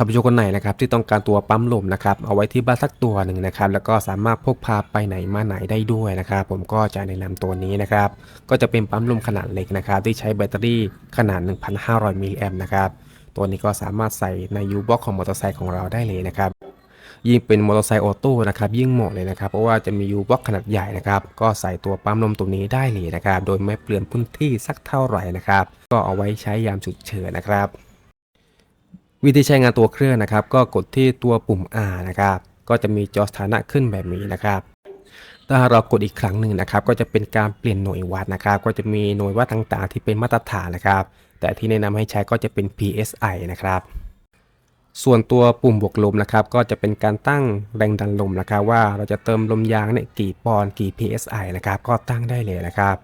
ท่านผู้ชมคนไหนนะครับที่ต้องการตัวปั๊มลมนะครับเอาไว้ที่บ้านสักตัวหนึ่งนะครับแล้วก็สามารถพกพาไปไหนมาไหนได้ด้วยนะครับผมก็จะแนะนำตัวนี้นะครับก็จะเป็นปั๊มลมขนาดเล็กนะครับที่ใช้แบตเตอรี่ขนาด 1,500มิลลิแอมป์นะครับตัวนี้ก็สามารถใส่ในยูบ็อกของมอเตอร์ไซค์ของเราได้เลยนะครับยิ่งเป็นมอเตอร์ไซค์ออโต้นะครับยิ่งเหมาะเลยนะครับเพราะว่าจะมียูบ็อกขนาดใหญ่นะครับก็ใส่ตัวปั๊มลมตัวนี้ได้เลยนะครับโดยไม่เปลืองพื้นที่สักเท่าไหร่นะครับก็เอาไว้ใช้ยามฉุกเฉินนะครับ วิธีใช้งานตัวเครื่องนะครับ ก็กดที่ตัวปุ่ม R นะครับ ก็จะมีจอสถานะขึ้นแบบนี้นะครับถ้าเรากดอีกครั้งหนึ่งนะครับ ก็จะเป็นการเปลี่ยนหน่วยวัดนะครับ ก็จะมีหน่วยวัดต่างๆ ที่เป็นมาตรฐานนะครับ แต่ที่แนะนำให้ใช้ก็จะเป็น PSI นะครับ ส่วนตัวปุ่มบวกลมนะครับ ก็จะเป็นการตั้งแรงดันลมนะครับ ว่าเราจะเติมลมยางเนี่ยกี่ปอนด์กี่ PSI นะครับ ก็ตั้งได้เลยนะครับ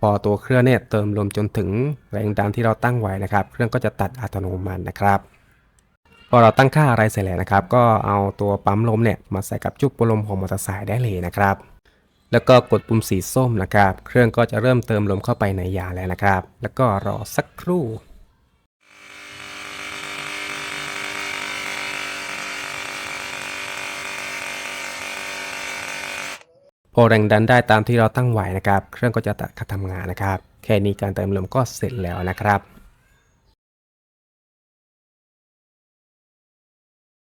พอตัวเครื่องเนี่ยเติมลมจนถึงแรงดันที่เราตั้งไว้นะครับ เครื่องก็จะตัดอัตโนมัตินะครับ พอเราตั้งค่าอะไรเสร็จแล้วนะครับ ก็เอาตัวปั๊มลมเนี่ยมาใส่กับจุกปั๊มลมของมอเตอร์ไซค์ได้เลยนะครับ แล้วก็กดปุ่มสีส้มนะครับ เครื่องก็จะเริ่มเติมลมเข้าไปในยางแล้วนะครับ แล้วก็รอสักครู่พอแรงดันได้ตามที่เราตั้งไว้นะครับ เครื่องก็จะตัดการทำงานนะครับ แค่นี้การเติมลมก็เสร็จแล้วนะครับ